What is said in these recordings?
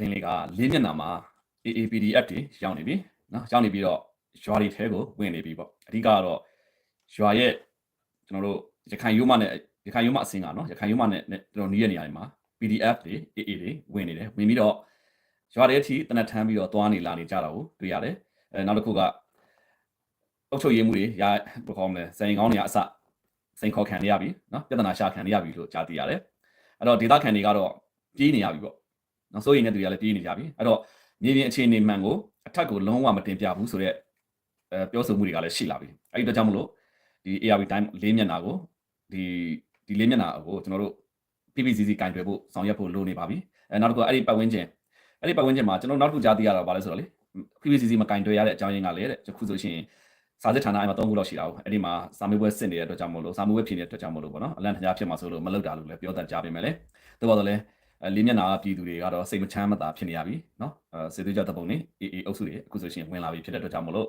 တင်းလေးကလေးမျက်နှာမှာ AAPDF တွေရောက်နေပြီနော်ရောက်နေပြီးတော့ရွာတွေထဲကိုဝင်နေပြီပေါ့အဓိကကတော့ရွာရဲ့ကျွန်တော်တို့ရခိုင်ရိုးမနဲ့ရခိုင်ရိုးမအစင်းကနော်ရခိုင်ရိုးမနဲ့ကျွန်တော်နီးရနေရာတွေမှာ PDF တွေ AA တွေဝင်နေတယ်ဝင်ပြီးတော့ရွာတွေအထိတနက်ထမ်းပြီးတော့သွားနေလာနေကြတာကိုတွေ့ရတယ်အဲနောက်တစ်ခုကအုပ်ချုပ်ရေးမှုတွေရာဘယ်ခေါ်မလဲစင်ကောင်းတွေကအစစိန်ခေါ်ခံရပြီနော်ပြဿနာရှာခံရပြီလို့ကြားသိရတယ်အဲ့တော့ဒေသခံတွေကတော့ပြေးနေရပြီပေါ့ နော်စိုးရိမ်တဲ့သူတွေကလည်းပြေးနေကြပြီအဲ့တော့မြေပြင်အခြေအနေမှန်ကိုအထက်ကိုလုံးဝမတင်ပြဘူးဆိုတော့အဲပြောဆိုမှုတွေကလည်းရှိလာပြီအဲ့ဒီတော့ကြောင့်မလို့ဒီ ARV time လေးမျက်နှာကိုဒီဒီလေးမျက်နှာကိုကျွန်တော်တို့ PPCC ကင်တွယ်ဖို့ဆောင်ရွက်ဖို့လိုနေပါပြီအဲနောက်တစ်ခုအဲ့ဒီပတ်ဝန်းကျင်အဲ့ဒီပတ်ဝန်းကျင်မှာကျွန်တော်နောက်တစ်ခုကြားသိရတာပါလဲဆိုတော့လေ PPCC မကင်တွယ်ရတဲ့အကြောင်းရင်းကလည်းတဲ့ခုဆိုရှင်စာစစ်ဌာနအဲ့မှာ၃ခုလောက်ရှိတာဟုတ်အဲ့ဒီမှာစာမေးပွဲစစ်နေတဲ့အတွက်ကြောင့်မလို့စာမေးပွဲဖြေနေတဲ့အတွက်ကြောင့်မလို့ပေါ့နော်အလန့်တကြားဖြစ်မှာဆိုလို့မလုပ်တာလို့လည်းပြောတတ်ကြပါမယ်လေသို့တော်လည်း လေးမျက်နှာပြည်သူတွေကတော့စိတ်မချမ်းမသာဖြစ်နေရပြီနော်အဲစေသွေးကြတဲ့ပုံနေအေးအေးအုပ်စုတွေအခုဆိုရှင်ဝင်လာပြီဖြစ်တဲ့အတွက်ကြောင့်မလို့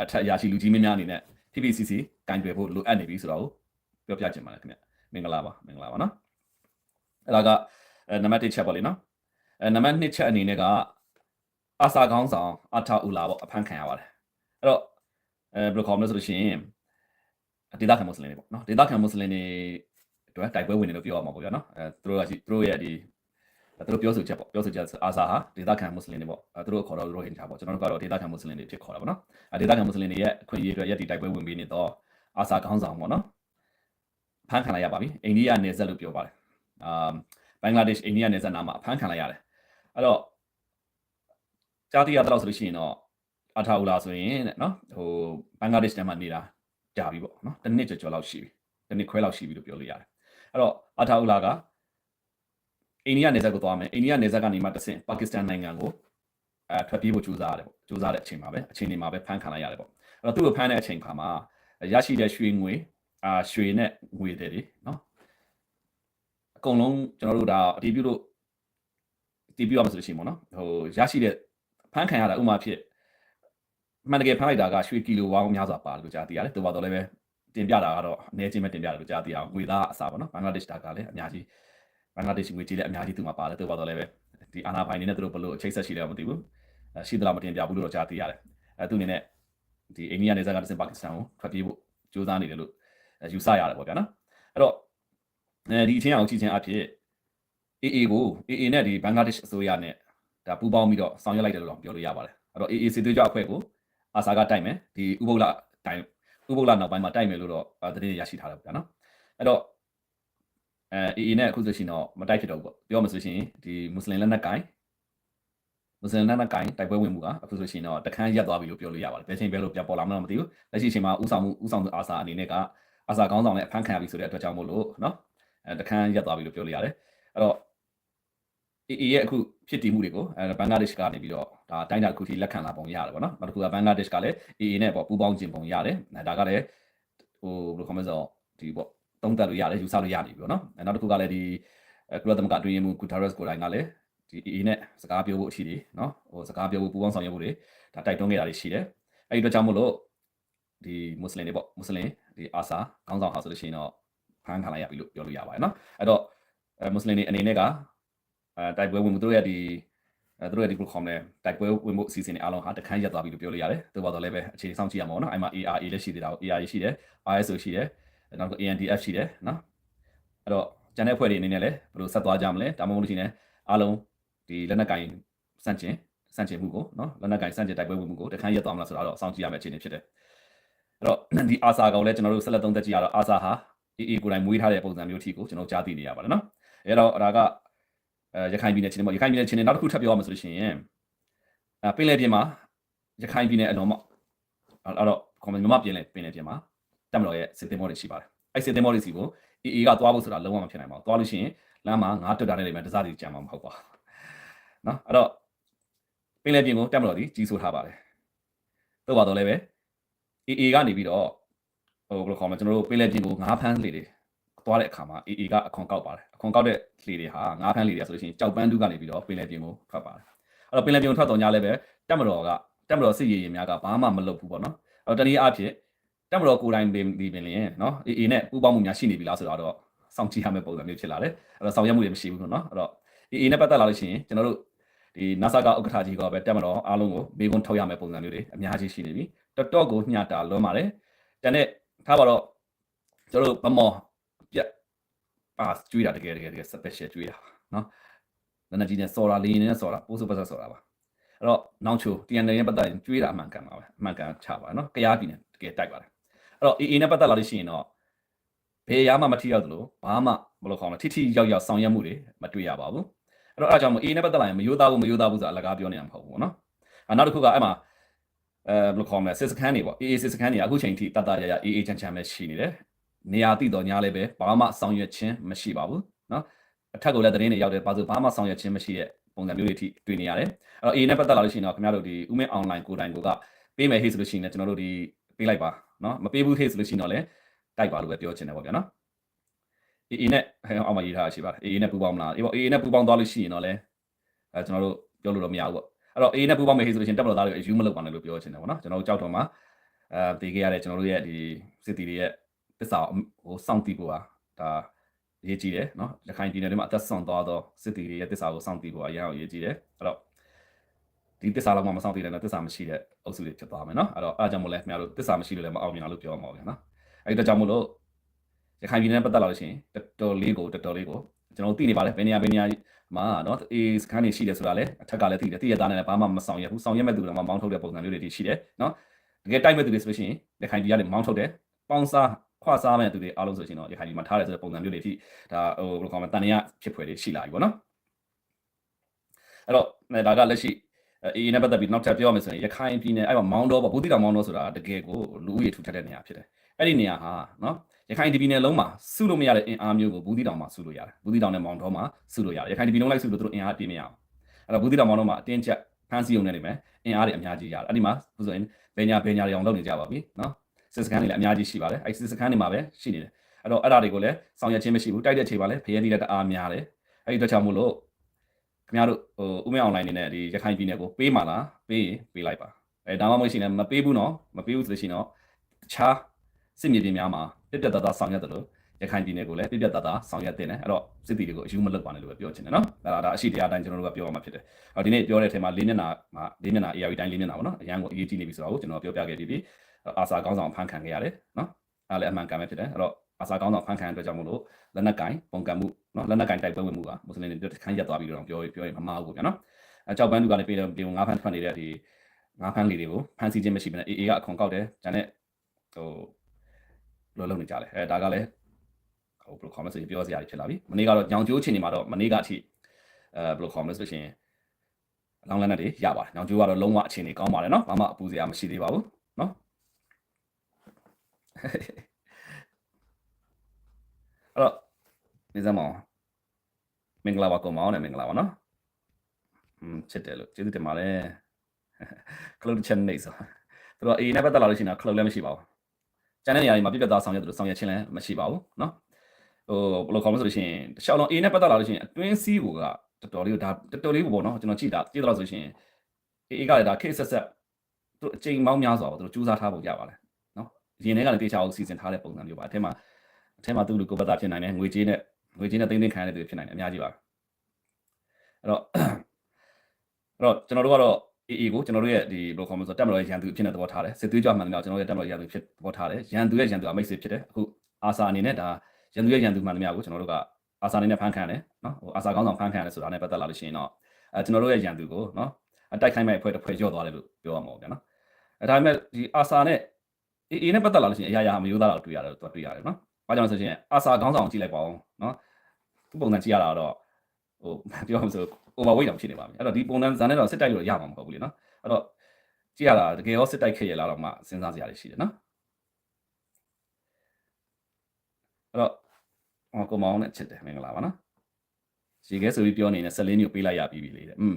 အထက်ရာရှိလူကြီးမင်းများအနေနဲ့ PPCC ကင်တွယ်ဖို့လိုအပ်နေပြီဆိုတော့ပြောပြချင်ပါတယ်ခင်ဗျမင်္ဂလာပါမင်္ဂလာပါနော်အဲ့ဒါကနံပါတ်1ချက်ပေါ့လေနော်အဲနံပါတ်2ချက်အနေနဲ့ကအာစာကောင်းဆောင်အထအူလာပေါ့အဖမ်းခံရပါတယ်အဲ့တော့အဲဘယ်လိုခေါ်မလဲဆိုလို့ရှိရင်ဒေသခံမွတ်စလင်တွေပေါ့နော်ဒေသခံမွတ်စလင်တွေအ တွက်တိုက်ပွဲဝင်နေလို့ပြောရမှာပေါ့ဗျာနော်အဲသူတို့ကသူတို့ရဲ့ဒီသူတို့ပြောဆိုချက်ပေါ့ပြောဆိုချက်အာစာဟာဒေသခံမွတ်စလင်တွေပေါ့အဲသူတို့ခေါ်တော့ရိုဟင်ဂျာပေါ့ကျွန်တော်တို့ကတော့ဒေသခံမွတ်စလင်တွေဖြစ်ခေါ်တာပေါ့နော်အဲဒေသခံမွတ်စလင်တွေရဲ့အခွင့်အရေးအတွက်ရက်ဒီတိုက်ပွဲဝင်ပေးနေတော့အာစာခေါင်းဆောင်ပေါ့နော်ဖမ်းခံလိုက်ရပါပြီအိန္ဒိယနယ်စပ်လို့ပြောပါတယ်အာဘင်္ဂလားဒေ့ရှ်အိန္ဒိယနယ်စပ်နားမှာဖမ်းခံလိုက်ရတယ်အဲ့တော့ကြားသိရတော့ဆိုလို့ရှိရင်တော့အထာဦးလာဆိုရင်တဲ့နော်ဟိုဘင်္ဂလားဒေ့ရှ်ထဲမှာနေတာကြာပြီပေါ့နော်တစ်နှစ်ကျော်ကျော်လောက်ရှိပြီတစ်နှစ်ခွဲလောက်ရှိပြီလို့ပြောလို့ရတယ် အဲ့တော့အထာဦးလာကအိန္ဒိယနယ်စပ်ကိုသွားမယ်အိန္ဒိယနယ်စပ်ကနေမှတဆင့်ပါကစ္စတန်နိုင်ငံကိုအဲထွက်ပြေးဖို့ကြိုးစားရတယ်ပေါ့ကြိုးစားတဲ့အချိန်မှာပဲအချိန်တွေမှာပဲဖမ်းခံလိုက်ရတယ်ပေါ့အဲ့တော့သူ့ကိုဖမ်းတဲ့အချိန်ခါမှာရရှိတဲ့ရွှေငွေအာရွှေနဲ့ငွေတွေနော်အကုန်လုံးကျွန်တော်တို့ဒါအတီးပြုလို့အတီးပြုရမှာဆိုလို့ရှိရင်ပေါ့နော်ဟိုရရှိတဲ့ဖမ်းခံရတာဥမာဖြစ်မှန်တကယ်ဖမ်းလိုက်တာကရွှေကီလိုဝါးများစွာပါလို့ကြားသိရတယ်တော်ပါတော့လည်းပဲ တင်ပြတာကတော့အနေချင်းပဲတင်ပြတယ်လို့ကြားသိအောင်ငွေသားအစားပေါ့နော်ဘင်္ဂလားဒေ့ရှ်တာကလည်းအများကြီးဘင်္ဂလားဒေ့ရှ်ငွေကြီးလည်းအများကြီးသူ့မှာပါတယ်တော်ပါတော့လည်းပဲဒီအာနာပိုင်နေနဲ့သူတို့ဘလို့အချိတ်ဆက်ရှိတယ်မသိဘူးရှိသလားမတင်ပြဘူးလို့တော့ကြားသိရတယ်အဲသူအနေနဲ့ဒီအိန္ဒိယနယ်စပ်ကတစင်ပါကစ္စတန်ကိုထွက်ပြေးဖို့ကြိုးစားနေတယ်လို့ယူဆရတယ်ပေါ့ဗျာနော်အဲ့တော့အဲဒီအချင်းအောင်ကြည့်ချင်းအဖြစ် AA ကို AA နဲ့ဒီဘင်္ဂလားဒေ့ရှ်အစိုးရနဲ့ဒါပူးပေါင်းပြီးတော့ဆောင်ရွက်လိုက်တယ်လို့တော့ပြောလို့ရပါတယ်အဲ့တော့ AA စစ်သွေးကြွအဖွဲ့ကိုအာစာကတိုက်မယ်ဒီဥပုပ်လတိုင် ဥပုပ်လနောက်ပိုင်းမှာတိုက်မယ်လို့တော့သတင်းရရှိထားတယ်ဗျာနော်အဲ့တော့အဲ AA နဲ့အခုဆိုရှင်တော့မတိုက်ဖြစ်တော့ဘူးပေါ့ပြောမှဆိုရှင်ဒီမွတ်စလင်လက်နက်ကိုင်မွတ်စလင်လက်နက်ကိုင်တိုက်ပွဲဝင်မှုကအခုဆိုရှင်တော့တခန်းရက်သွားပြီလို့ပြောလို့ရပါတယ်ဘယ်ချိန်ပဲလို့ပြပေါ်လာမှတော့မသိဘူးလက်ရှိချိန်မှာဥဆောင်မှုဥဆောင်သူအာစာအနေနဲ့ကအာစာကောင်းဆောင်နဲ့အဖမ်းခံရပြီဆိုတဲ့အတွက်ကြောင့်မို့လို့နော်အဲတခန်းရက်သွားပြီလို့ပြောလို့ရတယ်အဲ့တော့ AA ရဲ့အခုဖြစ်တည်မှုတွေကိုအဲဘင်္ဂလားဒေ့ရှ်ကနေပြီးတော့ဒါတိုင်းတာအခုထိလက်ခံလာပုံရတယ်ပေါ့နော်နောက်တစ်ခုကဘင်္ဂလားဒေ့ရှ်ကလည်း AA နဲ့ပေါ့ပူးပေါင်းခြင်းပုံရတယ်ဒါကလည်းဟိုဘယ်လိုခေါ်မလဲဆိုတော့ဒီပေါ့သုံးသပ်လို့ရတယ်ယူဆလို့ရနေပြီပေါ့နော်အဲနောက်တစ်ခုကလည်းဒီကုလသမဂ္ဂအတွင်းရေးမှူးဂူတာရက်စ်ကိုတိုင်ကလည်းဒီ AA နဲ့စကားပြောဖို့အရှိတယ်နော်ဟိုစကားပြောဖို့ပူးပေါင်းဆောင်ရွက်ဖို့တွေဒါတိုက်တွန်းခဲ့တာတွေရှိတယ်အဲဒီတော့ကြောင့်မို့လို့ဒီမွတ်စလင်တွေပေါ့မွတ်စလင်ဒီအာဆာခေါင်းဆောင်ဟာဆိုလို့ရှိရင်တော့ဖမ်းခံလိုက်ရပြီလို့ပြောလို့ရပါတယ်နော်အဲ့တော့မွတ်စလင်တွေအနေနဲ့က အဲတိုက်ပွဲဝင်မှုတို့ရဲ့ဒီအဲတို့ရဲ့ဒီ program နဲ့တိုက်ပွဲဝင်မှုအစီအစဉ်တွေအားလုံးဟာတခန်းရက်သွားပြီလို့ပြောလို့ရတယ်။သို့ပါတော့လည်းပဲအခြေအနေစောင့်ကြည့်ရမှာပေါ့နော်။အဲ့မှာ ARA လည်းရှိသေးတာကို ARA ရှိတယ် ISO ရှိတယ်နောက်တော့ ANDF ရှိတယ်နော်။အဲ့တော့ကျန်တဲ့ဖွဲ့တွေအနေနဲ့လည်းဘယ်လိုဆက်သွားကြမလဲဒါမှမဟုတ်လို့ရှိရင်အားလုံးဒီလက်နက်ကင်စန့်ကျင်စန့်ကျင်မှုကိုနော်လက်နက်ကင်စန့်ကျင်တိုက်ပွဲဝင်မှုကိုတခန်းရက်သွားမလားဆိုတော့စောင့်ကြည့်ရမယ့်အခြေအနေဖြစ်တယ်။အဲ့တော့ဒီ ASA ကောင်လည်းကျွန်တော်တို့ဆက်လက်သုံးသပ်ကြည့်ရတော့ ASA ဟာ AA ကိုယ်တိုင်မွေးထားတဲ့ပုံစံမျိုးထိကိုကျွန်တော်ကြားသိနေရပါတယ်နော်။အဲ့တော့ဒါကအဲ ရခိုင်ပြည်နယ်ချင်းပေါ့ရခိုင်ပြည်နယ်ချင်းနောက်တစ်ခုထပ်ပြောရမှာဆိုလို့ရှိရင်အဲပင်လယ်ပြင်မှာရခိုင်ပြည်နယ်အတော်မှအဲ့တော့ကွန်မန်မပြင်လေပင်လယ်ပြင်မှာတက်မတော်ရဲ့စစ်တင်မောတွေရှိပါတယ်အဲ့စစ်တင်မောတွေစီကို AA ကသွားဖို့ဆိုတာလုံးဝမဖြစ်နိုင်ပါဘူးသွားလို့ရှိရင်လမ်းမှာငါးတွတ်တာနဲ့နေမှာတစားစီကြံမှာမဟုတ်ပါဘူးနော်အဲ့တော့ပင်လယ်ပြင်ကိုတက်မတော်ဒီကြီးဆိုးထားပါတယ်တော့ပါတော့လည်းပဲ AA ကနေပြီးတော့ဟိုဘယ်လိုခေါ်မလဲကျွန်တော်တို့ပင်လယ်ပြင်ကိုငါးဖမ်းလေတွေ သွားတဲ့အခါမှာ AA ကအခွန်ကောက်ပါတယ်အခွန်ကောက်တဲ့လေတွေဟာငါးဖမ်းလေတွေဆိုလို့ရှိရင်ကြောက်ပန်းတူးကနေပြီးတော့ပင်လယ်ပြင်ကိုထွက်ပါတယ်အဲ့တော့ပင်လယ်ပြင်ကိုထွက်တော့ညလည်းပဲတက်မတော်ကတက်မတော်စစ်ရေးရင်များကဘာမှမလုပ်ဘူးပေါ့နော်အဲ့တော့တနည်းအားဖြင့်တက်မတော်ကိုယ်တိုင်ပင်ဒီပင်လျင်နော် AA နဲ့ပူးပေါင်းမှုများရှိနေပြီလားဆိုတော့စောင့်ကြည့်ရမယ့်ပုံစံမျိုးဖြစ်လာတယ်အဲ့တော့ဆောင်ရွက်မှုတွေမရှိဘူးနော်အဲ့တော့ AA နဲ့ပတ်သက်လာလို့ရှိရင်ကျွန်တော်တို့ဒီ NASA ကဥက္ကဋ္ဌကြီးကပဲတက်မတော့အားလုံးကိုမေးခွန်းထုတ်ရမယ့်ပုံစံမျိုးတွေအများကြီးရှိနေပြီတော်တော်ကိုညှတာလွန်ပါတယ်တန်တဲ့ထားပါတော့ကျွန်တော်တို့ဗမော်ပြက် pass ကျွေးတာတကယ်တကယ်တကယ် special ကျွေးတာနော်နနကြီးနဲ့စော်တာလေရင်နဲ့စော်တာပိုးစုပတ်ဆက်စော်တာပါအဲ့တော့နောင်ချို TNL နဲ့ပတ်သက်ရင်ကျွေးတာအမှန်ကန်ပါပဲအမှန်ကန်ချပါနော်ကြားပြည်နဲ့တကယ်တိုက်ပါတယ်အဲ့တော့ AA နဲ့ပတ်သက်လာလို့ရှိရင်တော့ဘယ်ရာမှမထိရောက်သလိုဘာမှမလို့ခေါင်းလဲထိထိရောက်ရောက်ဆောင်ရွက်မှုတွေမတွေ့ရပါဘူးအဲ့တော့အားကြောင့်မို့ AA နဲ့ပတ်သက်လာရင်မယိုးသားဘူးမယိုးသားဘူးဆိုတာအလကားပြောနေတာမဟုတ်ဘူးနော်အဲ့နောက်တစ်ခုကအဲ့မှာအဲဘယ်လိုခေါ်မလဲစစ်စခန်းတွေပေါ့ AA စစ်စခန်းတွေအခုချိန်ထိတတရရ AA ချမ်းချမ်းပဲရှိနေတယ် နေရာတိတော်ညာလည်းပဲဘာမှဆောင်ရွက်ခြင်းမရှိပါဘူးနော်အထက်ကလည်းသတင်းတွေရောက်တယ်ဘာလို့ဘာမှဆောင်ရွက်ခြင်းမရှိတဲ့ပုံစံမျိုးတွေအထိတွေ့နေရတယ်အဲ့တော့ A နဲ့ပတ်သက်လာလို့ရှိရင်တော့ခင်ဗျားတို့ဒီဥမင် online ကိုတိုင်ကိုကပေးမယ်ဟေ့ဆိုလို့ရှိရင်လည်းကျွန်တော်တို့ဒီပေးလိုက်ပါနော်မပေးဘူးဟေ့ဆိုလို့ရှိရင်တော့လည်းတိုက်ပါလို့ပဲပြောချင်တယ်ပေါ့ဗျာနော် AA နဲ့အောင်မရေးထားရှိပါတယ် AA နဲ့ပူပေါင်းမလားအေးပေါ့ AA နဲ့ပူပေါင်းသွားလို့ရှိရင်တော့လည်းအဲကျွန်တော်တို့ပြောလို့တော့မရဘူးပေါ့အဲ့တော့ AA နဲ့ပူပေါင်းမယ်ဟေ့ဆိုလို့ရှိရင်တက်မလို့သားတွေအယူမလုပ်ပါနဲ့လို့ပြောချင်တယ်ပေါ့နော်ကျွန်တော်တို့ကြောက်တော့မှာအဲတည်ခဲ့ရတဲ့ကျွန်တော်တို့ရဲ့ဒီစစ်တီတွေရဲ့ စ္စာဟိုစောင့်တည်ဖို့ဟာဒါအရေးကြီးတယ်နော်ရခိုင်ပြည်နယ်ထဲမှာအသက်ဆုံးသွားသောစစ်တီတွေရဲ့သစ္စာကိုစောင့်တည်ဖို့အရင်အရေးကြီးတယ်အဲ့တော့ဒီသစ္စာလောက်မှမစောင့်တည်တယ်နော်သစ္စာမရှိတဲ့အုပ်စုတွေဖြစ်သွားမယ်နော်အဲ့တော့အားကြောင့်မို့လဲခင်ဗျားတို့သစ္စာမရှိလို့လည်းမအောင်မြင်လို့ပြောမှာပေါ့ဗျာနော်အဲ့ဒီတော့ကြောင့်မို့လို့ရခိုင်ပြည်နယ်နဲ့ပတ်သက်လာလို့ရှိရင်တော်တော်လေးကိုတော်တော်လေးကိုကျွန်တော်သိနေပါတယ်ဘယ်နေရာဘယ်နေရာမှာနော်အေးစကန်နေရှိတယ်ဆိုတာလည်းအထက်ကလည်းသိတယ်သိရသားနဲ့လည်းဘာမှမဆောင်ရဘူးဆောင်ရမဲ့သူတွေမှာမောင်းထုတ်တဲ့ပုံစံမျိုးတွေရှိတယ်နော်တကယ်တိုက်မဲ့သူတွေဆိုလို့ရှိရင်ရခိုင်ပြည်ကနေမောင်းထုတ်တယ်ပေါင်းစား ခွာစားမဲ့သူတွေအားလုံးဆိုရှင်တော့ရခိုင်ပြည်မှာထားတယ်ဆိုတဲ့ပုံစံမျိုးတွေအထိဒါဟိုဘယ်လိုခေါ်မလဲတန်ရဖြစ်ဖွယ်တွေရှိလာပြီပေါ့နော်အဲ့တော့ဒါကလက်ရှိအေးနဲ့ပတ်သက်ပြီးနောက်ထပ်ပြောရမယ်ဆိုရင်ရခိုင်ပြည်နယ်အဲ့မှာမောင်းတော့ပေါ့ဘူးတိတောင်မောင်းတော့ဆိုတာတကယ်ကိုလူဦးရေထူထပ်တဲ့နေရာဖြစ်တယ်အဲ့ဒီနေရာဟာနော်ရခိုင်ဒီပြည်နယ်လုံးမှာစုလို့မရတဲ့အင်အားမျိုးကိုဘူးတိတောင်မှာစုလို့ရတယ်ဘူးတိတောင်နဲ့မောင်တော်မှာစုလို့ရတယ်ရခိုင်ဒီပြည်လုံးလိုက်စုလို့သူတို့အင်အားပြေးမရအောင်အဲ့တော့ဘူးတိတောင်မောင်တော်မှာအတင်းချက်ဖမ်းဆီးုံနဲ့နေမယ်အင်အားတွေအများကြီးရတယ်အဲ့ဒီမှာဆိုရင်ဘယ်ညာဘယ်ညာတွေအောင်လုပ်နေကြပါပြီနော် စစ်စခန်းတွေလည်းအများကြီးရှိပါတယ်အဲ့စစ်စခန်းတွေမှာပဲရှိနေတယ်အဲ့တော့အဲ့ဒါတွေကိုလည်းဆောင်ရွက်ခြင်းမရှိဘူးတိုက်တဲ့ချိန်မှာလည်းဖရဲတီးတဲ့တအားများတယ်အဲ့ဒီတော့ကြောင့်မို့လို့ခင်ဗျားတို့ဟိုဥမဲအွန်လိုင်းနေနဲ့ဒီရခိုင်ပြည်နယ်ကိုပေးမှာလားပေးရင်ပေးလိုက်ပါအဲဒါမှမဟုတ်ရှင်လည်းမပေးဘူးနော်မပေးဘူးဆိုလို့ရှိရင်တော့တခြားစစ်မြေပြင်များမှာပြပြတသားဆောင်ရွက်တယ်လို့ရခိုင်ပြည်နယ်ကိုလည်းပြပြတသားဆောင်ရွက်တင်တယ်အဲ့တော့စစ်တီတွေကိုအယူမလုပ်ပါနဲ့လို့ပဲပြောချင်တယ်နော်အဲ့ဒါဒါအရှိတရားတိုင်းကျွန်တော်တို့ကပြောရမှာဖြစ်တယ်အဲ့တော့ဒီနေ့ပြောတဲ့အထက်မှာလေးမျက်နှာမှာလေးမျက်နှာ AR တိုင်းလေးမျက်နှာပေါ့နော်အရန်ကိုအရေးကြီးနေပြီဆိုတာကိုကျွန်တော်ပြောပြခဲ့ပြီးပြီ အာစာကောင်းဆောင်ဖန်ခံခဲ့ရတယ်နော်အဲ့လည်းအမှန်ကန်ပဲဖြစ်တယ်အဲ့တော့အာစာကောင်းဆောင်ဖန်ခံတဲ့အတွက်ကြောင့်မို့လို့လက်နက်ကင်ပုံကံမှုနော်လက်နက်ကင်တိုက်ပွဲဝင်မှုကမွတ်စလင်တွေတခန်းရက်သွားပြီးတော့ပြောပြောရင်မမှားဘူးဗျာနော်အကြောက်ပန်းသူကလည်းပြည်တယ်ပြည်ငါးဖန်ထွက်နေတဲ့ဒီငါးဖန်လေးတွေကိုဖန်စီခြင်းမရှိဘဲနဲ့ AA ကအခွန်ကောက်တယ်ဂျန်နဲ့ဟိုလောလုံးနေကြတယ်အဲဒါကလည်းဟိုဘယ်လိုခေါ်မလဲဆိုရင်ပြောစရာဖြစ်လာပြီမနေ့ကတော့ညောင်ကျိုးချင်းနေမှာတော့မနေ့ကအထိအဲဘယ်လိုခေါ်မလဲဆိုရှင်အလောင်းလက်နက်တွေရပါတယ်ညောင်ကျိုးကတော့လုံးဝအခြေအနေကောင်းပါတယ်နော်ဘာမှအပူစရာမရှိသေးပါဘူးနော် အဲ့တော့နေစမ်းမအောင်မင်္ဂလာပါကောင်မောင်နဲ့မင်္ဂလာပါနော်อืมချစ်တယ်လို့ကျေးဇူးတင်ပါတယ်ခလုတ်တစ်ချက်နေဆိုသူတို့အေးနဲ့ပတ်သက်လာလို့ရှိရင်ခလုတ်လည်းမရှိပါဘူးကျန်တဲ့နေရာတွေမှာပြပြသားဆောင်ရွက်သူတို့ဆောင်ရွက်ခြင်းလည်းမရှိပါဘူးเนาะဟိုဘယ်လိုခေါ်မလဲဆိုလို့ရှိရင်တခြားလုံးအေးနဲ့ပတ်သက်လာလို့ရှိရင်အတွင်းစီးကိုကတော်တော်လေးကိုဒါတော်တော်လေးကိုပေါ့နော်ကျွန်တော်ကြည့်တာကြည့်တော့ဆိုရှင်အေးကလည်းဒါခေတ်ဆက်ဆက်သူအချိန်မောင်းများစွာပေါ့သူတို့စူးစမ်းထားပုံကြပါလေเนาะ ရင်ထဲကလည်းတေချာအောင်စီစဉ်ထားတဲ့ပုံစံမျိုးပါအထက်မှာအထက်မှာသူ့လူကိုပတ်သားဖြစ်နိုင်တယ်ငွေကြေးနဲ့ငွေကြေးနဲ့တင်းတင်းခံရတဲ့သူဖြစ်နိုင်တယ်အများကြီးပါအဲ့တော့အဲ့တော့ကျွန်တော်တို့ကတော့ AA ကိုကျွန်တော်တို့ရဲ့ဒီဘယ်လိုခေါ်မလဲဆိုတော့တက်မတော်ရဲ့ရန်သူအဖြစ်နဲ့သဘောထားတယ်စစ်သွေးကြွမှန်တယ်ကျွန်တော်တို့ရဲ့တက်မတော်ရန်သူဖြစ်သဘောထားတယ်ရန်သူရဲ့ရန်သူအမိတ်စစ်ဖြစ်တယ်အခုအာစာအနေနဲ့ဒါရန်သူရဲ့ရန်သူမှန်တယ်များကိုကျွန်တော်တို့ကအာစာအနေနဲ့ဖန်ခံတယ်နော်ဟိုအာစာကောင်းဆောင်ဖန်ခံရတယ်ဆိုတာနဲ့ပတ်သက်လာလို့ရှိရင်တော့အဲကျွန်တော်တို့ရဲ့ရန်သူကိုနော်အတိုက်ခိုင်းမဲ့အဖွဲ့တစ်ဖွဲ့ကြော့သွားတယ်လို့ပြောရမှာပေါ့ဗျာနော်အဲဒါပေမဲ့ဒီအာစာနဲ့ AA နဲ့ပတ်သက်လာလို့ရှိရင်အရာရာမရိုးသားတော့တွေ့ရတယ်တော့တွေ့ရတယ်နော်ဘာကြောင့်လဲဆိုရင်အာစာကောင်းဆောင်ကြည့်လိုက်ပါဦးနော်သူပုံစံကြည့်ရတာတော့ဟိုပြောမှဆို overweight တောင်ဖြစ်နေပါပြီအဲ့တော့ဒီပုံစံဇာနဲ့တော့စစ်တိုက်လို့ရမှာမဟုတ်ဘူးလေနော်အဲ့တော့ကြည့်ရတာတကယ်ရောစစ်တိုက်ခဲ့ရလားတော့မှစဉ်းစားစရာတွေရှိတယ်နော်အဲ့တော့ဟောကိုမောင်နဲ့ချစ်တယ်မင်္ဂလာပါနော်ရေခဲဆိုပြီးပြောနေတယ်14မျိုးပေးလိုက်ရပြီပြီလေတဲ့อืม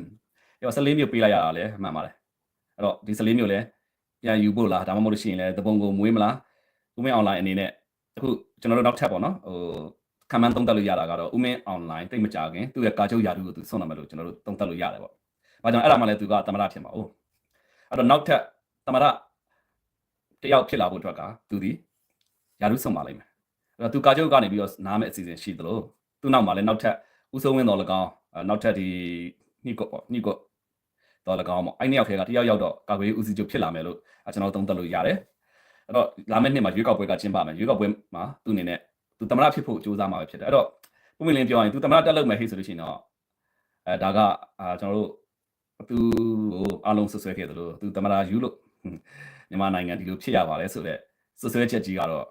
အဲ့တော့14မျိုးပေးလိုက်ရတာလည်းမှန်ပါတယ်အဲ့တော့ဒီ14မျိုးလည်း ပြန်ယူဖို့လားဒါမှမဟုတ်လို့ရှိရင်လည်းတပုံကိုမွေးမလားဥမင်း online အနေနဲ့အခုကျွန်တော်တို့နောက်ထပ်ပေါ့နော်ဟိုခံမှန်းသုံးသပ်လို့ရတာကတော့ဥမင်း online တိတ်မကြခင်သူ့ရဲ့ကာချုပ်ယာတုကိုသူဆုံးတယ်မလို့ကျွန်တော်တို့သုံးသပ်လို့ရတယ်ပေါ့။ဘာကြောင့်အဲ့ဒါမှလည်းသူကသမရဖြစ်မှာ哦။အဲ့တော့နောက်ထပ်သမရတယောက်ဖြစ်လာဖို့အတွက်ကသူဒီယာတုဆုံးပါလိမ့်မယ်။အဲ့တော့သူကာချုပ်ကနေပြီးတော့နားမဲ့အစီအစဉ်ရှိသလိုသူ့နောက်မှာလည်းနောက်ထပ်ဦးစိုးဝင်းတော်၎င်းနောက်ထပ်ဒီညိကောပေါ့ညိကော တော်၎င်းပေါ့အဲ့နှစ်ယောက်ထဲကတစ်ယောက်ယောက်တော့ကာကွယ်ရေးဦးစီးချုပ်ဖြစ်လာမယ်လို့ကျွန်တော်သုံးသပ်လို့ရတယ်အဲ့တော့လာမယ့်နှစ်မှာရွေးကောက်ပွဲကကျင်းပမယ်ရွေးကောက်ပွဲမှာသူ့အနေနဲ့သူသမရဖြစ်ဖို့ကြိုးစားမှာပဲဖြစ်တယ်အဲ့တော့ပုံမင်းလင်းပြောရင်သူသမရတက်လို့မယ်ဟိဆိုလို့ရှိရင်တော့အဲဒါကအာကျွန်တော်တို့သူ့ကိုအားလုံးဆွဆွဲခဲ့တယ်လို့သူသမရယူလို့မြန်မာနိုင်ငံဒီလိုဖြစ်ရပါလဲဆိုတော့ဆွဆွဲချက်ကြီးကတော့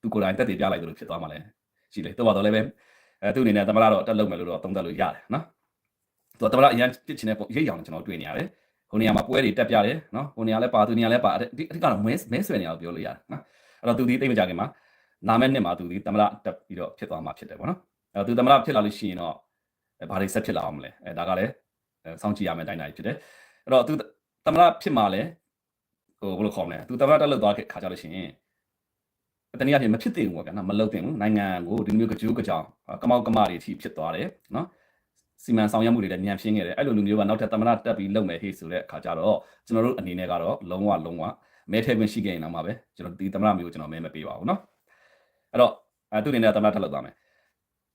သူကိုယ်တိုင်တက်တည်ပြလိုက်တယ်လို့ဖြစ်သွားမှာလဲရှိလေတော့ပါတော့လည်းပဲအဲသူ့အနေနဲ့သမရတော့တက်လို့မယ်လို့တော့သုံးသပ်လို့ရတယ်နော် သူသမရအရင်ပြစ်ချင်တဲ့ပုံရိပ်ရောင်ကျွန်တော်တွေ့နေရတယ်ဟိုနေရာမှာပွဲတွေတက်ပြတယ်နော်ဟိုနေရာလဲပါသူနေရာလဲပါဒီအဓိကတော့မဲမဲဆွဲနေအောင်ပြောလို့ရတယ်နော်အဲ့တော့သူဒီတိတ်မကြခင်မှာနာမည်နှစ်မှာသူဒီသမရတက်ပြီးတော့ဖြစ်သွားမှာဖြစ်တယ်ပေါ့နော်အဲ့တော့သူသမရဖြစ်လာလို့ရှိရင်တော့ဘာတွေဆက်ဖြစ်လာအောင်မလဲအဲဒါကလည်းစောင့်ကြည့်ရမယ့်တိုင်းတိုင်းဖြစ်တယ်အဲ့တော့သူသမရဖြစ်မှာလဲဟိုဘယ်လိုခေါ်မလဲသူသမရတက်လို့သွားခဲ့ခါကြလို့ရှိရင်တနည်းအားဖြင့်မဖြစ်သင့်ဘူးပေါ့ဗျာနော်မလုပ်သင့်ဘူးနိုင်ငံကိုဒီမျိုးကြိုးကြောင်ကမောက်ကမတွေအထိဖြစ်သွားတယ်နော် စီမံဆောင်ရွက်မှုတွေလည်းညံပြင်းခဲ့တယ်အဲ့လိုလူမျိုးကနောက်ထပ်သမရတက်ပြီးလုပ်မယ်ဟေ့ဆိုတဲ့အခါကျတော့ကျွန်တော်တို့အနေနဲ့ကတော့လုံးဝလုံးဝမဲထဲခွင့်ရှိခဲ့ရင်တော့မှပဲကျွန်တော်ဒီသမရမျိုးကျွန်တော်မဲမပေးပါဘူးနော်အဲ့တော့အဲသူအနေနဲ့သမရတက်လောက်သွားမယ်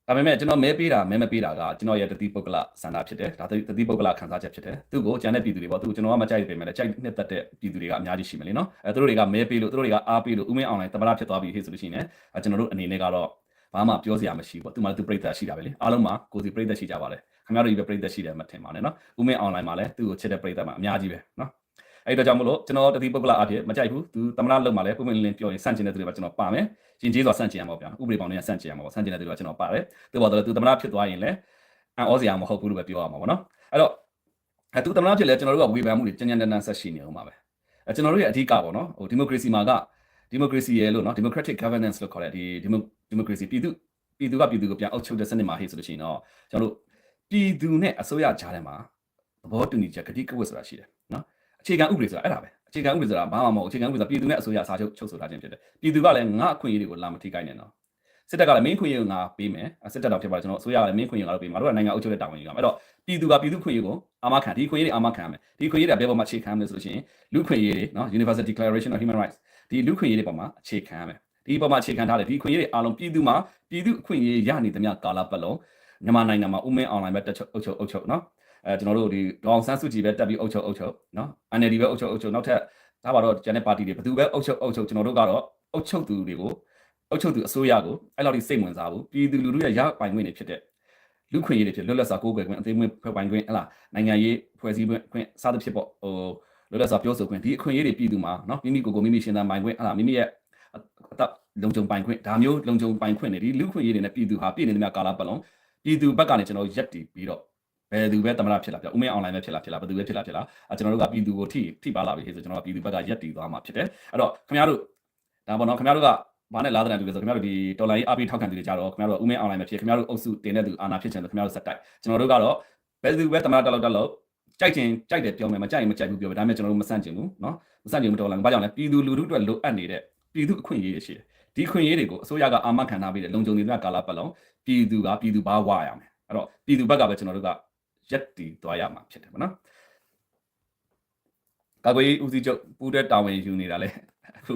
ဒါပေမဲ့ကျွန်တော်မဲပေးတာမဲမပေးတာကကျွန်တော်ရဲ့တတိပုဂ္ဂလဆန္ဒဖြစ်တယ်ဒါတတိပုဂ္ဂလခံစားချက်ဖြစ်တယ်သူ့ကိုကျန်တဲ့ပြည်သူတွေပေါ့သူကျွန်တော်ကမကြိုက်ပေမဲ့လည်းကြိုက်နှစ်သက်တဲ့ပြည်သူတွေကအများကြီးရှိမယ်လေနော်အဲသူတို့တွေကမဲပေးလို့သူတို့တွေကအားပေးလို့ဥမင်းအောင်လိုက်သမရဖြစ်သွားပြီဟေ့ဆိုလို့ရှိရင်ကျွန်တော်တို့အနေနဲ့ကတော့ဘာမှပြောစရာမရှိဘူးပေါ့သူမှသူပြိတ္တာရှိတာပဲလေအားလုံးမှာကိုယ်စီပြိတ္တာရှိကြပါတယ် ခင်ဗျားတို့ဒီပဲပြိတ္တာရှိတယ်မထင်ပါနဲ့နော်ဥမင်းအွန်လိုင်းမှာလည်းသူ့ကိုချစ်တဲ့ပြိတ္တာမှာအများကြီးပဲနော်အဲ့တော့ကြောင့်မလို့ကျွန်တော်တတိပုဂ္ဂလအဖြစ်မကြိုက်ဘူးသူသမရလုံးမှာလည်းပုံမှန်လင်းပြောရင်စန့်ကျင်တဲ့သူတွေပါကျွန်တော်ပါမယ်ရှင်ကျေးစွာစန့်ကျင်ရမှာပေါ့ဗျာဥပဒေပေါင်းတွေကစန့်ကျင်ရမှာပေါ့စန့်ကျင်တဲ့သူတွေကကျွန်တော်ပါတယ်သူပေါ်တော့သူသမရဖြစ်သွားရင်လည်းအံ့ဩစရာမဟုတ်ဘူးလို့ပဲပြောရမှာပေါ့နော်အဲ့တော့အဲသူသမရဖြစ်လဲကျွန်တော်တို့ကဝေဖန်မှုတွေကြမ်းကြမ်းတမ်းတမ်းဆက်ရှိနေအောင်ပါပဲအဲကျွန်တော်တို့ရဲ့အဓိကပေါ့နော်ဟိုဒီမိုကရေစီမှာကဒီမိုကရေစီရဲ့လို့နော် democratic governance လို့ခေါ်တဲ့ဒီဒီမိုကရေစီပြည်သူပြည်သူကပြည်သူကိုပြန်အုပ်ချုပ်တဲ့စနစ်မှာဟေ့ဆိုလို့ရှိရင်တော့ကျွန်တော်တို့ ပြည်သူနဲ့အစိုးရကြားထဲမှာသဘောတူညီချက်ကတိကဝတ်ဆိုတာရှိတယ်နော်အခြေခံဥပဒေဆိုတာအဲ့ဒါပဲအခြေခံဥပဒေဆိုတာဘာမှမဟုတ်အခြေခံဥပဒေဆိုတာပြည်သူနဲ့အစိုးရစာချုပ်ချုပ်ဆိုတာခြင်းဖြစ်တယ်ပြည်သူကလည်းငါအခွင့်အရေးတွေကိုလာမထိခိုက်နဲ့နော်စစ်တပ်ကလည်းမင်းခွင့်ရေးကိုငါပေးမယ်စစ်တပ်တော့ဖြစ်ပါကျွန်တော်အစိုးရကလည်းမင်းခွင့်ရေးငါတို့ပေးမှာတို့ကနိုင်ငံအုပ်ချုပ်တဲ့တာဝန်ကြီးကအဲ့တော့ပြည်သူကပြည်သူခွင့်ရေးကိုအာမခံဒီခွင့်ရေးတွေအာမခံမယ်ဒီခွင့်ရေးတွေဘယ်ပေါ်မှာအခြေခံမလဲဆိုလို့ရှိရင်လူခွင့်ရေးတွေနော် Universal Declaration of Human Rights ဒီလူခွင့်ရေးတွေပေါ်မှာအခြေခံမယ်ဒီပေါ်မှာအခြေခံထားတယ်ဒီခွင့်ရေးတွေအားလုံးပြည်သူမှာပြည်သူအခွင့်ရေးရနေသမျှကာလပတ်လုံး မြန်မာနိုင်ငံမှာဥမင်းအွန်လိုင်းပဲတက်ချုပ်အုပ်ချုပ်အုပ်ချုပ်နော်အဲကျွန်တော်တို့ဒီဒေါအောင်ဆန်းစုကြည်ပဲတက်ပြီးအုပ်ချုပ်အုပ်ချုပ်နော် NLD ပဲအုပ်ချုပ်အုပ်ချုပ်နောက်ထပ်ဒါပါတော့ကျန်တဲ့ပါတီတွေဘယ်သူပဲအုပ်ချုပ်အုပ်ချုပ်ကျွန်တော်တို့ကတော့အုပ်ချုပ်သူတွေကိုအုပ်ချုပ်သူအစိုးရကိုအဲ့လောက်ထိစိတ်ဝင်စားဘူးပြည်သူလူထုရဲ့ရပိုင်ခွင့်တွေဖြစ်တဲ့လူခွင့်ရေးတွေဖြစ်လွတ်လပ်စွာကိုးကွယ်ခွင့်အသေးမွေးဖွဲ့ပိုင်ခွင့်ဟလာနိုင်ငံရေးဖွဲ့စည်းခွင့်ခွင့်စသဖြင့်ပေါ့ဟိုလွတ်လပ်စွာပြောဆိုခွင့်ဒီအခွင့်အရေးတွေပြည်သူမှာနော်မိမိကိုယ်ကိုမိမိရှင်းသားပိုင်ခွင့်ဟလာမိမိရဲ့အသက်လုံခြုံပိုင်ခွင့်ဒါမျိုးလုံခြုံပိုင်ခွင့်တွေဒီလူခွင့်ရေးတွေနဲ့ပြည်သူဟာပြည်နေသမျှကာလပတ်လုံး ပြည်သူဘက်ကနေကျွန်တော်ရက်တည်ပြီးတော့ဘယ်သူပဲသမရဖြစ်လာပြဥမင်းအွန်လိုင်းပဲဖြစ်လာဖြစ်လာဘယ်သူပဲဖြစ်လာဖြစ်လာအဲကျွန်တော်တို့ကပြည်သူကိုထိထိပါလာပြီဆိုကျွန်တော်ကပြည်သူဘက်ကရက်တည်သွားမှာဖြစ်တယ်အဲ့တော့ခင်ဗျားတို့ဒါပေါ့နော်ခင်ဗျားတို့ကဘာနဲ့လာတဲ့တူလဲဆိုခင်ဗျားတို့ဒီတော်လိုင်းအပိထောက်ခံသူတွေကြတော့ခင်ဗျားတို့ဥမင်းအွန်လိုင်းပဲဖြစ်ခင်ဗျားတို့အုပ်စုတင်တဲ့သူအာနာဖြစ်ချင်တယ်ခင်ဗျားတို့စက်တိုက်ကျွန်တော်တို့ကတော့ဘယ်သူပဲသမရတက်လို့တက်လို့ကြိုက်ချင်ကြိုက်တယ်ပြောမယ်မကြိုက်ရင်မကြိုက်ဘူးပြောမယ်ဒါပေမဲ့ကျွန်တော်တို့မဆန့်ကျင်ဘူးเนาะမဆန့်ကျင်ဘူးတော်လာဘာကြောင့်လဲပြည်သူလူထုအတွက်လိုအပ်နေတဲ့ပြည်သူအခွင့်အရေးတွေရှိတယ်ဒီခွင့်ရေးတွေကိုအစိုးရကအာမခံထားပြီးတဲ့လုံခြုံနေတဲ့ကာလပတ်လုံး ပြည်သူကပြည်သူဘာဝရမယ်အဲ့တော့ပြည်သူဘက်ကပဲကျွန်တော်တို့ကရက်တည်သွားရမှာဖြစ်တယ်ဗောနော်ကာကွယ်ရေးဦးစီးချုပ်ပူးတဲ့တာဝန်ယူနေတာလေအခု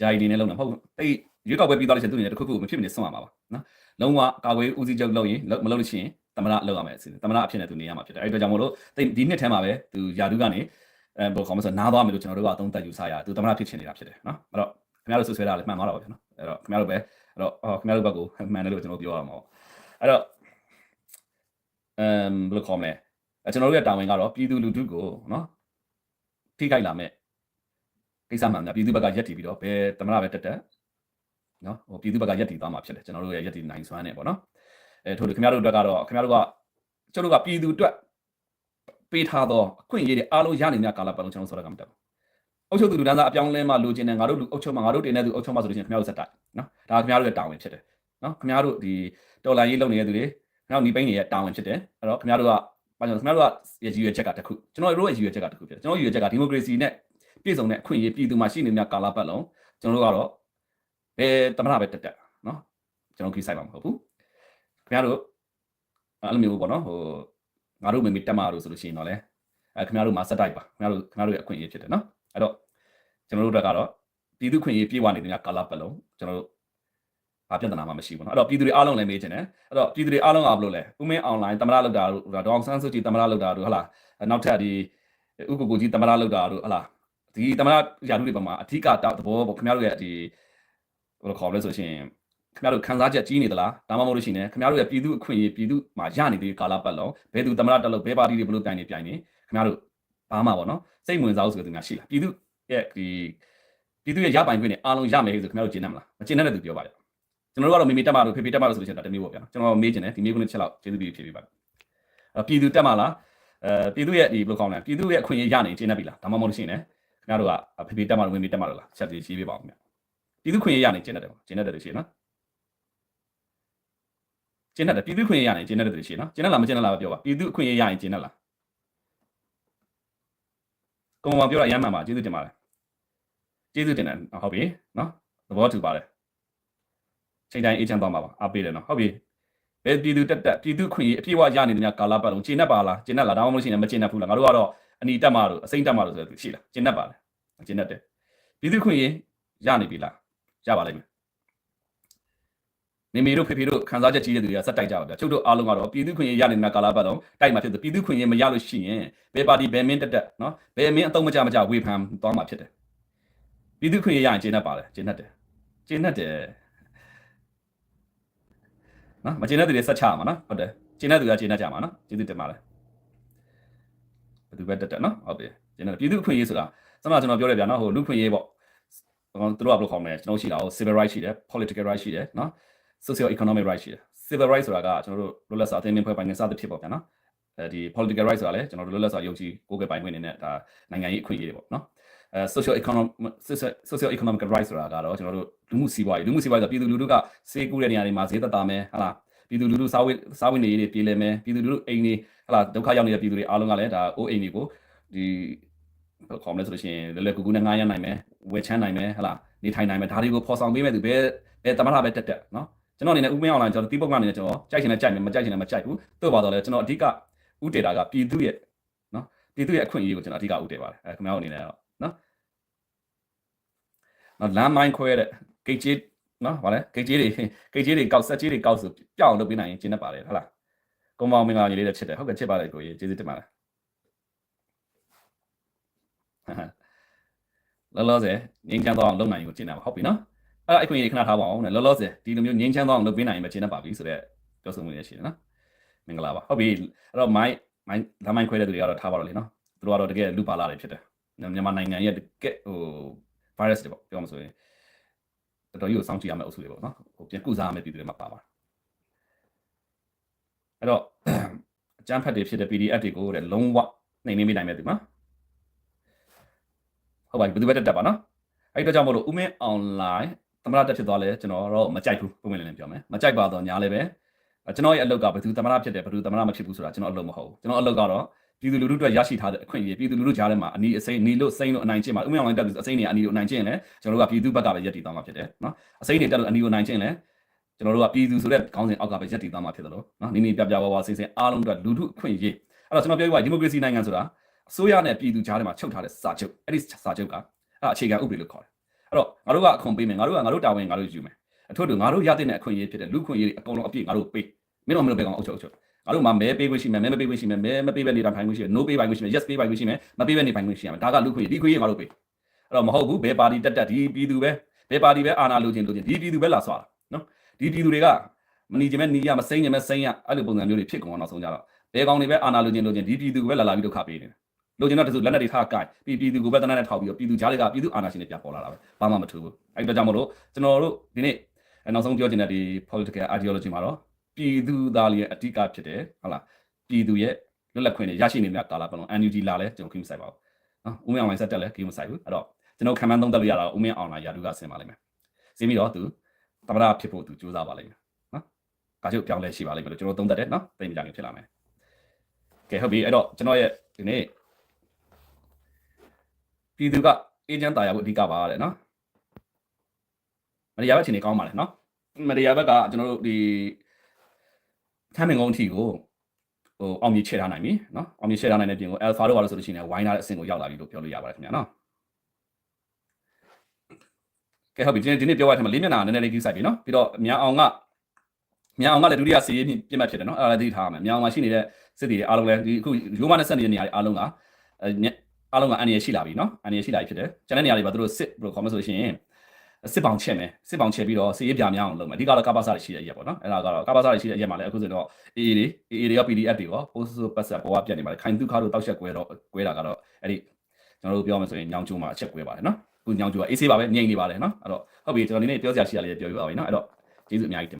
ယာယီနေနဲ့လုံးတာမဟုတ်တိတ်ရွေးကောက်ပွဲပြီးသွားလို့ရှိရင်သူနေတခုခုမဖြစ်မနေဆွန့်ရမှာပါနော်လုံးဝကာကွယ်ရေးဦးစီးချုပ်လုပ်ရင်မလုပ်လို့ရှိရင်သမရလုပ်ရမယ်အစီအစဉ်သမရအဖြစ်နဲ့သူနေရမှာဖြစ်တယ်အဲ့ဒီအတွက်ကြောင့်မလို့ဒီနှစ်ထဲမှာပဲသူယာဒူးကနေအဲဘယ်ခေါ်မလဲဆိုနားသွားမယ်လို့ကျွန်တော်တို့ကအသုံးသပ်ယူဆရသူသမရဖြစ်ချင်နေတာဖြစ်တယ်နော်အဲ့တော့ခင်ဗျားတို့ဆွဆွဲတာလည်းမှန်သွားတာပါဗျာနော်အဲ့တော့ခင်ဗျားတို့ပဲ အဲ့တော့ဟောခင်ဗျားတို့ဘက်ကိုမှန်တယ်လို့ကျွန်တော်ပြောရမှာပေါ့အဲ့တော့အမ်ဘယ်လိုခေါ်မလဲအဲကျွန်တော်တို့ရဲ့တာဝန်ကတော့ပြည်သူလူထုကိုနော်ထိခိုက်လာမဲ့ကိစ္စမှန်များပြည်သူဘက်ကရက်တည်ပြီးတော့ဘယ်သမရပဲတက်တက်နော်ဟိုပြည်သူဘက်ကရက်တည်သွားမှာဖြစ်တယ်ကျွန်တော်တို့ရဲ့ရက်တည်နိုင်စွမ်းနေပေါ့နော်အဲထို့လို့ခင်ဗျားတို့အတွက်ကတော့ခင်ဗျားတို့ကကျွန်တော်တို့ကပြည်သူအတွက်ပေးထားသောအခွင့်အရေးတွေအားလုံးရနိုင်တဲ့ကာလပတ်လုံးကျွန်တော်ဆိုရကမတက်ဘူး အုပ်ချုပ်သူလူတန်းစားအပြောင်းလဲမှလိုချင်တယ်ငါတို့လူအုပ်ချုပ်မှငါတို့တင်တဲ့သူအုပ်ချုပ်မှဆိုလို့ရှိရင်ခင်ဗျားတို့စက်တိုက်နော်ဒါခင်ဗျားတို့ရဲ့တာဝန်ဖြစ်တယ်နော်ခင်ဗျားတို့ဒီတော်လိုင်းရေးလုပ်နေတဲ့သူတွေနောက်နီးပိန်းတွေရဲ့တာဝန်ဖြစ်တယ်အဲ့တော့ခင်ဗျားတို့ကဘာကြောင့်ခင်ဗျားတို့ကရည်ရွယ်ချက်ကတစ်ခုကျွန်တော်တို့ရဲ့ရည်ရွယ်ချက်ကတစ်ခုဖြစ်တယ်ကျွန်တော်ရည်ရွယ်ချက်ကဒီမိုကရေစီနဲ့ပြည်စုံတဲ့အခွင့်အရေးပြည်သူမှာရှိနေတဲ့ကာလပတ်လုံးကျွန်တော်တို့ကတော့ဘယ်တမနာပဲတက်တက်နော်ကျွန်တော်ခီးဆိုင်မှာမဟုတ်ဘူးခင်ဗျားတို့အဲ့လိုမျိုးပေါ့နော်ဟိုငါတို့မေမေတက်မှာလို့ဆိုလို့ရှိရင်တော့လေအဲခင်ဗျားတို့မှာစက်တိုက်ပါခင်ဗျားတို့ခင်ဗျားတို့ရဲ့အခွင့်အရေးဖြစ်တယ်နော် အဲ့တော့ကျွန်တော်တို့တက်ကတော့ပြည်သူခွင့်ရေးပြေးဝနေတဲ့ကာလပတ်လုံးကျွန်တော်တို့ဘာပြဿနာမှမရှိဘူးเนาะအဲ့တော့ပြည်သူတွေအားလုံးလည်းမေးချင်တယ်အဲ့တော့ပြည်သူတွေအားလုံးကဘယ်လိုလဲဥမင်းအွန်လိုင်းတမရလောက်တာတို့ဒေါအောင်ဆန်းစုကြည်တမရလောက်တာတို့ဟုတ်လားနောက်ထပ်ဒီ ဥက္ကိုကိုကြီးတမရလောက်တာတို့ဟလာဒီတမရရာထူးတွေပေါ်မှာအဓိကတဘောပေါ့ခင်ဗျားတို့ရဲ့ဒီဘယ်လိုခေါ်လဲဆိုရှင်ခင်ဗျားတို့ခံစားချက်ကြီးနေသလားဒါမှမဟုတ်လို့ရှိရင်ခင်ဗျားတို့ရဲ့ပြည်သူအခွင့်အရေးပြည်သူမှာရနေတဲ့ကာလပတ်လုံးဘယ်သူတမရတက်လို့ဘယ်ပါတီတွေဘလို့ပြိုင်နေပြိုင်နေခင်ဗျားတို့ ဘာမှပေါ့နော်စိတ်ဝင်စားဖို့ဆိုတဲ့သူများရှိလားပြည်သူရဲ့ဒီပြည်သူရဲ့ရပိုင်ခွင့်တွေအားလုံးရမယ်ဆိုခင်ဗျားတို့ကျင်းနေမလားမကျင်းတဲ့သူပြောပါကြကျွန်တော်တို့ကတော့မိမိတက်မှလို့ဖေဖေတက်မှလို့ဆိုလို့ရှိရင်ဒါတမျိုးပေါ့ဗျာကျွန်တော်မေးချင်တယ်ဒီမေးခွန်းတစ်ချက်လောက်ကျေးဇူးပြုဖြေပေးပါအဲ့ပြည်သူတက်မှလားအဲပြည်သူရဲ့ဒီဘယ်လိုကောင်းလဲပြည်သူရဲ့အခွင့်အရေးရနေကျင်းနေပြီလားဒါမှမဟုတ်လို့ရှိရင်လည်းခင်ဗျားတို့ကဖေဖေတက်မှလို့ဝင်မေတက်မှလို့လားချက်တွေရှင်းပေးပါဦးခင်ဗျာပြည်သူခွင့်ရရနေကျင်းနေတယ်ပေါ့ကျင်းနေတယ်လို့ရှိရင်နော်ကျင်းနေတယ်ပြည်သူခွင့်ရရနေကျင်းနေတယ်လို့ရှိရင်နော်ကျင်းနေလားမကျင်းနေလားပြောပါပြည်သူအခွင့်အရေးရရင်ကျင်းနေလား ကုံမောင်ပြောတာအရမ်းမှန်ပါကျေးဇူးတင်ပါတယ်ကျေးဇူးတင်တယ်ဟုတ်ပြီနော်သဘောတူပါတယ်ချိန်တိုင်းအေးချမ်းသွားမှာပါအားပေးတယ်နော်ဟုတ်ပြီဘယ်ပြည်သူတက်တက်ပြည်သူခွင့်ရေးအပြည့်အဝရနေတဲ့များကာလာပတ်လုံးကျင်းနေပါလားကျင်းနေလားဒါမှမဟုတ်ရှင်လည်းမကျင်းနေဘူးလားငါတို့ကတော့အနီတက်မှာတို့အစိမ့်တက်မှာတို့ဆိုတဲ့သူရှိလားကျင်းနေပါလားကျင်းနေတယ်ပြည်သူခွင့်ရေးရနေပြီလားရပါလိမ့်မယ် မိမိတို့ဖေဖေတို့ခံစားချက်ကြီးတဲ့သူတွေကစက်တိုက်ကြပါဗျာချုပ်တို့အားလုံးကတော့ပြည်သူခွင့်ရေးရနေတဲ့ကာလာပတ်လုံးတိုက်မှာဖြစ်တယ်ပြည်သူခွင့်ရေးမရလို့ရှိရင်ဘယ်ပါတီဘယ်မင်းတက်တက်နော်ဘယ်မင်းအတုံးမကြမကြဝေဖန်သွားမှာဖြစ်တယ်ပြည်သူခွင့်ရေးရရင်ကျင်းနေပါလေကျင်းနေတယ်ကျင်းနေတယ်နော်မကျင်းတဲ့သူတွေဆက်ချမှာနော်ဟုတ်တယ်ကျင်းတဲ့သူကကျင်းနေကြမှာနော်ကျေးဇူးတင်ပါတယ်ဘယ်သူပဲတက်တက်နော်ဟုတ်ပြီကျင်းနေပြည်သူခွင့်ရေးဆိုတာစမကျွန်တော်ပြောရပြနော်ဟိုလူခွင့်ရေးပေါ့ဟိုသူတို့ကဘယ်လိုခေါ်မလဲကျွန်တော်ရှိတာဟို civil right ရှိတယ် political right ရှိတယ်နော် socio economic right ရှိတယ် civil right ဆိုတာကကျွန်တော်တို့လွတ်လပ်စွာအသိဉာဏ်ဖွဲ့ပိုင်ခွင့်စသဖြင့်ပေါ့ဗျာနော်အဲဒီ political right ဆိုတာလည်းကျွန်တော်တို့လွတ်လပ်စွာယုံကြည်ကိုယ်ကပိုင်ခွင့်နေနဲ့ဒါနိုင်ငံရေးအခွင့်အရေးတွေပေါ့နော်အဲ social economic social economic right ဆိုတာကတော့ကျွန်တော်တို့လူမှုစီးပွားရေးလူမှုစီးပွားရေးဆိုပြည်သူလူထုကစေးကူးတဲ့နေရာတွေမှာဈေးသက်သာမယ်ဟာလားပြည်သူလူထုစားဝတ်စားဝတ်နေရေးတွေပြည်လည်မယ်ပြည်သူလူထုအိမ်တွေဟာလားဒုက္ခရောက်နေတဲ့ပြည်သူတွေအားလုံးကလည်းဒါအိုးအိမ်တွေကိုဒီခေါ်မလဲဆိုလို့ရှိရင်လည်းလည်းကူကူနဲ့ငားရနိုင်မယ်ဝယ်ချမ်းနိုင်မယ်ဟာလားနေထိုင်နိုင်မယ်ဒါတွေကိုဖော်ဆောင်ပေးမဲ့သူဘယ်ဘယ်တမထပဲတက်တက်နော် ကျွန်တော်အနေနဲ့ဥမင်းအောင်လိုင်းကျွန်တော်တီးပုတ်ကနေကျွန်တော်ကြိုက်ချင်လဲကြိုက်မယ်မကြိုက်ချင်လဲမကြိုက်ဘူးတို့ပါတော့လဲကျွန်တော်အဓိကဥတေတာကပြည်သူရဲ့နော်ပြည်သူရဲ့အခွင့်အရေးကိုကျွန်တော်အဓိကဥတေပါတယ်အဲခင်ဗျားတို့အနေနဲ့တော့နော်နော်လမ်းမိုင်းခွဲတဲ့ဂိတ်ကြီးနော်ဗါလဲဂိတ်ကြီးတွေဂိတ်ကြီးတွေကောက်ဆက်ကြီးတွေကောက်ဆိုပြောင်းလုပ်ပေးနိုင်ရင်ကျင်းတတ်ပါတယ်ဟုတ်လားကုံမောင်မင်္ဂလာကြီးလေးတဲ့ချစ်တယ်ဟုတ်ကဲ့ချစ်ပါတယ်ကိုကြီးကျေးဇူးတင်ပါတယ်လောလောဆယ်ငင်းချမ်းတော့အောင်လုပ်နိုင်ကိုကျင်းတာပါဟုတ်ပြီနော် အဲ့ဒါအခွင့်အရေးခဏထားပါအောင်နဲ့လောလောဆယ်ဒီလိုမျိုးငင်းချမ်းတော့အောင်လုပ်ပေးနိုင်ရင်ပဲကျင်းတတ်ပါပြီဆိုတော့ပြောဆိုမှုရရှိတယ်နော်မင်္ဂလာပါဟုတ်ပြီအဲ့တော့မိုင်းမိုင်းလမ်းမိုင်းခွဲတဲ့သူတွေကတော့ထားပါတော့လေနော်သူတို့ကတော့တကယ်လူပါလာတွေဖြစ်တယ်မြန်မာနိုင်ငံရဲ့တကယ်ဟို virus တွေပေါ့ပြောမှဆိုရင်တော်တော်ကြီးကိုစောင့်ကြည့်ရမယ့်အုပ်စုတွေပေါ့နော်ဟိုပြန်ကုစားရမယ့်ပြည်သူတွေမှာပါပါအဲ့တော့အကျန်းဖတ်တွေဖြစ်တဲ့ PDF တွေကိုတဲ့လုံးဝနှိမ်နှင်းမိနိုင်မဲ့သူမှာဟုတ်ပါပြီဘယ်သူပဲတက်တက်ပါနော်အဲ့တော့ကြောင့်မလို့ဥမင်းအွန်လိုင်း သမရတက်ဖြစ်သွားလဲကျွန်တော်တော့မကြိုက်ဘူးပုံမှန်လည်းပြောမယ်မကြိုက်ပါတော့ညာလည်းပဲကျွန်တော်ရဲ့အလုပ်ကဘယ်သူသမရဖြစ်တယ်ဘယ်သူသမရမဖြစ်ဘူးဆိုတာကျွန်တော်အလုပ်မဟုတ်ဘူးကျွန်တော်အလုပ်ကတော့ပြည်သူလူထုအတွက်ရရှိထားတဲ့အခွင့်အရေးပြည်သူလူထုကြားထဲမှာအနီးအစိမ်းနီလို့စိမ်းလို့အနိုင်ကျင့်မှာဥမင်းအောင်တက်လို့အစိမ်းတွေအနီးလို့အနိုင်ကျင့်လဲကျွန်တော်တို့ကပြည်သူဘက်ကပဲယက်တည်သွားမှာဖြစ်တယ်နော်အစိမ်းတွေတက်လို့အနီးလို့အနိုင်ကျင့်လဲကျွန်တော်တို့ကပြည်သူဆိုတဲ့ခေါင်းစဉ်အောက်ကပဲယက်တည်သွားမှာဖြစ်တယ်လို့နော်နီးနီးပြပြဝဝစိမ်းစိမ်းအားလုံးအတွက်လူထုအခွင့်အရေးအဲ့တော့ကျွန်တော်ပြောပြပါဒီမိုကရေစီနိုင်ငံဆိုတာအစိုးရနဲ့ပြည်သူကြားထဲမှာချုပ်ထားတဲ့စာချုပ်အဲ့ဒီစာချုပ်ကအဲ့အခြေခံဥပဒေလို့ခေါ်တယ် အဲ့တော့ငါတို့ကအခွန်ပေးမယ်ငါတို့ကငါတို့တာဝန်ငါတို့ယူမယ်အထွတ်တူငါတို့ရတဲ့အခွင့်အရေးဖြစ်တဲ့လူခွင့်အရေးအကုန်လုံးအပြည့်ငါတို့ပေးမင်းတို့မင်းတို့ပဲကောင်အုပ်ချုပ်အုပ်ချုပ်ငါတို့မှမဲပေးခွင့်ရှိမယ်မဲမပေးခွင့်ရှိမယ်မဲမပေးဘဲနေတာဖိုင်ခွင့်ရှိမယ် no ပေးပိုင်ခွင့်ရှိမယ် yes ပေးပိုင်ခွင့်ရှိမယ်မပေးဘဲနေပိုင်ခွင့်ရှိရမယ်ဒါကလူခွင့်ဒီခွင့်ရငါတို့ပေးအဲ့တော့မဟုတ်ဘူးဘယ်ပါတီတက်တက်ဒီပြည်သူပဲဘယ်ပါတီပဲအာဏာလိုချင်လိုချင်ဒီပြည်သူပဲလာဆွာတာနော်ဒီပြည်သူတွေကမနီချင်မဲ့နီးရမစိမ့်ချင်မဲ့စိမ့်ရအဲ့လိုပုံစံမျိုးတွေဖြစ်ကုန်အောင်နောက်ဆုံးကြတော့ဘယ်ကောင်တွေပဲအာဏာလိုချင်လိုချင်ဒီပြည်သူပဲလာလာပြီးဒုက္ခပေးနေတယ် လိုချင်တော့တစုလက်နဲ့တွေထားကြိုက်ပြည်ပြည်သူကိုပဲတနက်နဲ့ထောက်ပြီးတော့ပြည်သူကြားတွေကပြည်သူအာဏာရှင်တွေပြန်ပေါ်လာတာပဲဘာမှမထူးဘူးအဲ့တော့ကြောင့်မလို့ကျွန်တော်တို့ဒီနေ့နောက်ဆုံးပြောချင်တဲ့ဒီ political ideology မှာတော့ပြည်သူသားလေးရဲ့အဓိကဖြစ်တယ်ဟုတ်လားပြည်သူရဲ့လွတ်လပ်ခွင့်တွေရရှိနေတဲ့ကာလပတ်လုံး NUG လာလဲကျွန်တော်ခင်မဆိုင်ပါဘူးနော်ဦးမင်းအောင်လိုင်းဆက်တက်လဲခင်မဆိုင်ဘူးအဲ့တော့ကျွန်တော်ခံမှန်းသုံးသပ်လို့ရတာဦးမင်းအောင်လိုင်းရာထူးကဆင်ပါလိမ့်မယ်ဆင်းပြီးတော့သူသမရဖြစ်ဖို့သူစူးစမ်းပါလိမ့်မယ်နော်ကာချုပ်ပြောင်းလဲရှိပါလိမ့်မယ်လို့ကျွန်တော်သုံးသပ်တယ်နော်တိတ်မကြခင်ဖြစ်လာမယ်ကဲဟုတ်ပြီအဲ့တော့ကျွန်တော်ရဲ့ဒီနေ့ ပြည်သူကအေဂျင့်တာယာဖို့အဓိကပါတဲ့နော်မရရဘက်ချင်းနေကောင်းပါလေနော်မရရဘက်ကကျွန်တော်တို့ဒီထမ်းမင်ကုန်းအထိကိုဟိုအောင်မြေချဲထားနိုင်ပြီနော်အောင်မြေချဲထားနိုင်တဲ့ပြင်ကို alpha တို့ဘာလို့ဆိုလို့ရှိရင်ဝိုင်းထားတဲ့အဆင့်ကိုရောက်လာပြီလို့ပြောလို့ရပါတယ်ခင်ဗျာနော်ကဲဟုတ်ပြီဒီနေ့ဒီနေ့ပြောရတဲ့မှာလေးမျက်နှာနည်းနည်းလေးကြီးဆိုင်ပြီနော်ပြီးတော့မြန်အောင်ကမြန်အောင်ကလည်းဒုတိယစီးရေးပြစ်မှတ်ဖြစ်တယ်နော်အဲ့ဒါလည်းသိထားရမယ်မြန်အောင်မှာရှိနေတဲ့စစ်တီတွေအားလုံးလည်းဒီအခုရိုးမနဲ့ဆက်နေတဲ့နေရာတွေအားလုံးက အဲအားလုံးကအန်ရရှိလာပြီနော်အန်ရရှိလာပြီဖြစ်တယ်ကျန်တဲ့နေရာတွေမှာသူတို့စစ်ဘယ်လိုခေါ်မလဲဆိုလို့ရှိရင်စစ်ပေါင်ချက်မယ်စစ်ပေါင်ချက်ပြီးတော့စစ်ရေးပြများအောင်လုပ်မယ်အဓိကတော့ကပ္ပစာတွေရှိတဲ့အရက်ပေါ့နော်အဲ့ဒါကတော့ကပ္ပစာတွေရှိတဲ့အရက်မှာလည်းအခုဆိုတော့ AA တွေ AA တွေရော PDF တွေရော post ပတ်ဆက်ပေါ်ကပြတ်နေပါတယ်ခိုင်သူခါတို့တောက်ချက်ကွဲတော့ကွဲတာကတော့အဲ့ဒီကျွန်တော်တို့ပြောမယ်ဆိုရင်ညောင်ကျိုးမှာအချက်ကွဲပါတယ်နော်အခုညောင်ကျိုးကအေးဆေးပါပဲငြိမ်နေပါတယ်နော်အဲ့တော့ဟုတ်ပြီကျွန်တော်ဒီနေ့ပြောစရာရှိတာလေးပြောပြပါမယ်နော်အဲ့တော့ကျေးဇူးအများကြီးတင်ပါ